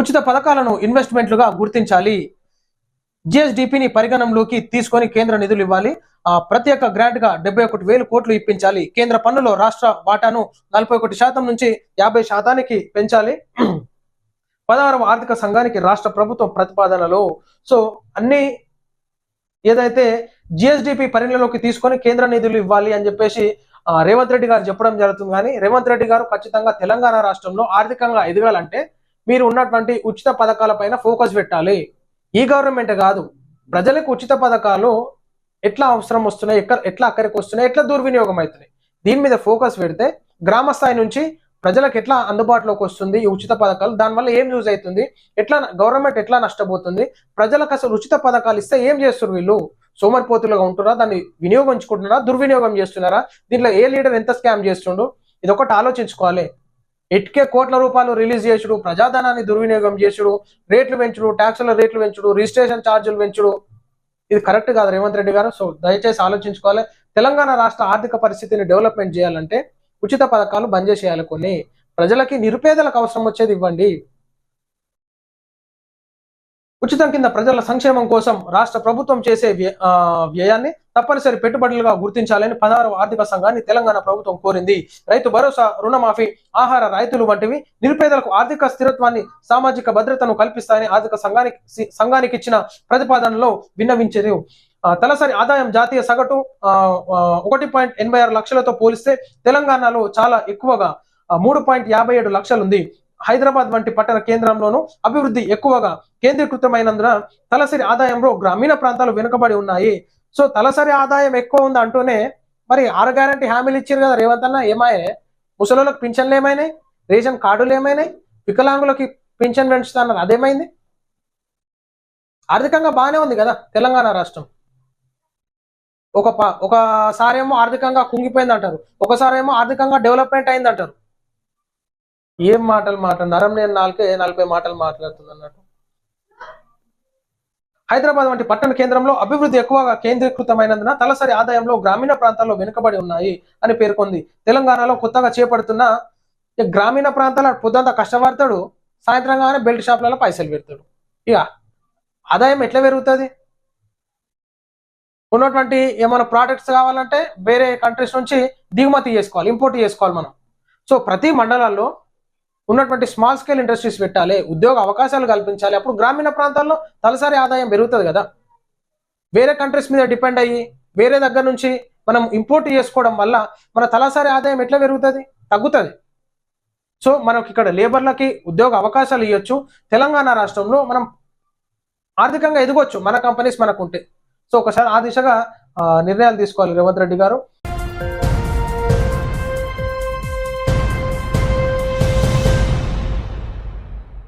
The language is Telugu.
ఉచిత పథకాలను ఇన్వెస్ట్మెంట్లుగా గుర్తించాలి. జిఎస్డిపిని పరిగణనలోకి తీసుకొని కేంద్ర నిధులు ఇవ్వాలి. ఆ ప్రత్యేక గ్రాంట్గా డెబ్బై ఒకటి వేలు కోట్లు ఇప్పించాలి. కేంద్ర పన్నులో రాష్ట్ర వాటాను నలభై ఒకటి శాతం నుంచి యాభై శాతానికి పెంచాలి. పదహారవ ఆర్థిక సంఘానికి రాష్ట్ర ప్రభుత్వం ప్రతిపాదనలో. సో అన్ని ఏదైతే జిఎస్డిపి పరిగణలోకి తీసుకొని కేంద్ర నిధులు ఇవ్వాలి అని చెప్పేసి రేవంత్ రెడ్డి గారు చెప్పడం జరుగుతుంది. కానీ రేవంత్ రెడ్డి గారు ఖచ్చితంగా తెలంగాణ రాష్ట్రంలో ఆర్థికంగా ఎదగాలంటే మీరు ఉన్నటువంటి ఉచిత పథకాల పైన ఫోకస్ పెట్టాలి. ఈ గవర్నమెంట్ కాదు. ప్రజలకు ఉచిత పథకాలు ఎట్లా అవసరం వస్తున్నాయి ఎక్కడ ఎట్లా అక్కడికి వస్తున్నాయి ఎట్లా దుర్వినియోగం అవుతున్నాయి? దీని మీద ఫోకస్ పెడితే గ్రామ స్థాయి నుంచి ప్రజలకు ఎట్లా అందుబాటులోకి వస్తుంది ఈ ఉచిత పథకాలు? దానివల్ల ఏం యూజ్ అవుతుంది? ఎట్లా గవర్నమెంట్ ఎట్లా నష్టపోతుంది? ప్రజలకు అసలు ఉచిత పథకాలు ఇస్తే ఏం చేస్తారు వీళ్ళు? సోమరిపోతులుగా ఉంటున్నారా? దాన్ని వినియోగించుకుంటున్నారా? దుర్వినియోగం చేస్తున్నారా? దీంట్లో ఏ లీడర్ ఎంత స్కామ్ చేస్తుండో? ఇది ఒకటి ఆలోచించుకోవాలి. ఎట్కే కోట్ల రూపాయలు రిలీజ్ చేసుడు ప్రజాధనాన్ని దుర్వినియోగం చేసుడు రేట్లు పెంచుడు ట్యాక్సుల రేట్లు పెంచుడు రిజిస్ట్రేషన్ ఛార్జీలు పెంచుడు. ఇది కరెక్ట్ కాదు రేవంత్ రెడ్డి గారు. సో దయచేసి ఆలోచించుకోవాలి. తెలంగాణ రాష్ట్ర ఆర్థిక పరిస్థితిని డెవలప్మెంట్ చేయాలంటే ఉచిత పథకాలు బంద్ చేసేయాలి కొన్ని. ప్రజలకి నిరుపేదలకు అవసరం వచ్చేది ఇవ్వండి. ఉచితం కింద ప్రజల సంక్షేమం కోసం రాష్ట్ర ప్రభుత్వం చేసే వ్య- వ్యయాన్ని తప్పనిసరి పెట్టుబడులుగా గుర్తించాలని పదహారవ ఆర్థిక సంఘాన్ని తెలంగాణ ప్రభుత్వం కోరింది. రైతు భరోసా రుణమాఫీ ఆహార రైతులు వంటివి నిరుపేదలకు ఆర్థిక స్థిరత్వాన్ని సామాజిక భద్రతను కల్పిస్తాయని ఆర్థిక సంఘానికి సంఘానికి ఇచ్చిన ప్రతిపాదనలో విన్నవించారు తలసరి ఆదాయం జాతీయ సగటు ఒకటి పాయింట్ ఎనభై ఆరు లక్షలతో పోలిస్తే తెలంగాణలో చాలా ఎక్కువగా మూడు పాయింట్ యాభై ఏడు లక్షలుంది. హైదరాబాద్ వంటి పట్టణ కేంద్రంలోనూ అభివృద్ధి ఎక్కువగా కేంద్రీకృతమైనందున తలసరి ఆదాయంలో గ్రామీణ ప్రాంతాలు వెనుకబడి ఉన్నాయి. సో తలసరి ఆదాయం ఎక్కువ ఉంది అంటూనే మరి ఆరు గ్యారంటీ హామీలు ఇచ్చారు కదా రేవంత్ అన్న ఏమాయే? ముసలోళ్ళకి పింఛన్లు ఏమైనాయి? రేషన్ కార్డులు ఏమైనాయి? వికలాంగులకి పింఛన్ పెంచుతున్నారు అదేమైంది? ఆర్థికంగా బాగానే ఉంది కదా తెలంగాణ రాష్ట్రం. ఒక ప ఒకసారి ఏమో ఆర్థికంగా కుంగిపోయింది అంటారు ఒకసారి ఏమో ఆర్థికంగా డెవలప్మెంట్ అయింది అంటారు ఏం మాటలు మాట నరం నేను నాలుగే నలభై మాటలు మాట్లాడుతుంది అన్నట్టు హైదరాబాద్ వంటి పట్టణ కేంద్రంలో అభివృద్ధి ఎక్కువగా కేంద్రీకృతమైనందున తలసరి ఆదాయంలో గ్రామీణ ప్రాంతాల్లో వెనుకబడి ఉన్నాయి అని పేర్కొంది. తెలంగాణలో కొత్తగా చేపడుతున్న గ్రామీణ ప్రాంతాల పొద్దంతా కష్టపడతాడు సాయంత్రంగానే బెల్ట్ షాప్లలో పైసలు పెడతాడు. ఇక ఆదాయం ఎట్లా పెరుగుతుంది? ఉన్నటువంటి ఏమైనా ప్రోడక్ట్స్ కావాలంటే వేరే కంట్రీస్ నుంచి దిగుమతి చేసుకోవాలి ఇంపోర్ట్ చేసుకోవాలి మనం. సో ప్రతి మండలాల్లో ఉన్నటువంటి స్మాల్ స్కేల్ ఇండస్ట్రీస్ పెట్టాలి ఉద్యోగ అవకాశాలు కల్పించాలి. అప్పుడు గ్రామీణ ప్రాంతాల్లో తలసరి ఆదాయం పెరుగుతుంది కదా. వేరే కంట్రీస్ మీద డిపెండ్ అయ్యి వేరే దగ్గర నుంచి మనం ఇంపోర్ట్ చేసుకోవడం వల్ల మన తలసరి ఆదాయం ఎట్లా పెరుగుతుంది? తగ్గుతుంది. సో మనకి ఇక్కడ లేబర్లకి ఉద్యోగ అవకాశాలు ఇవ్వచ్చు తెలంగాణ రాష్ట్రంలో మనం ఆర్థికంగా ఎదగొచ్చు. మన కంపెనీస్ మనకు ఉంటే సో ఒకసారి ఆ దిశగా నిర్ణయాలు తీసుకోవాలి రేవంత్ రెడ్డి గారు.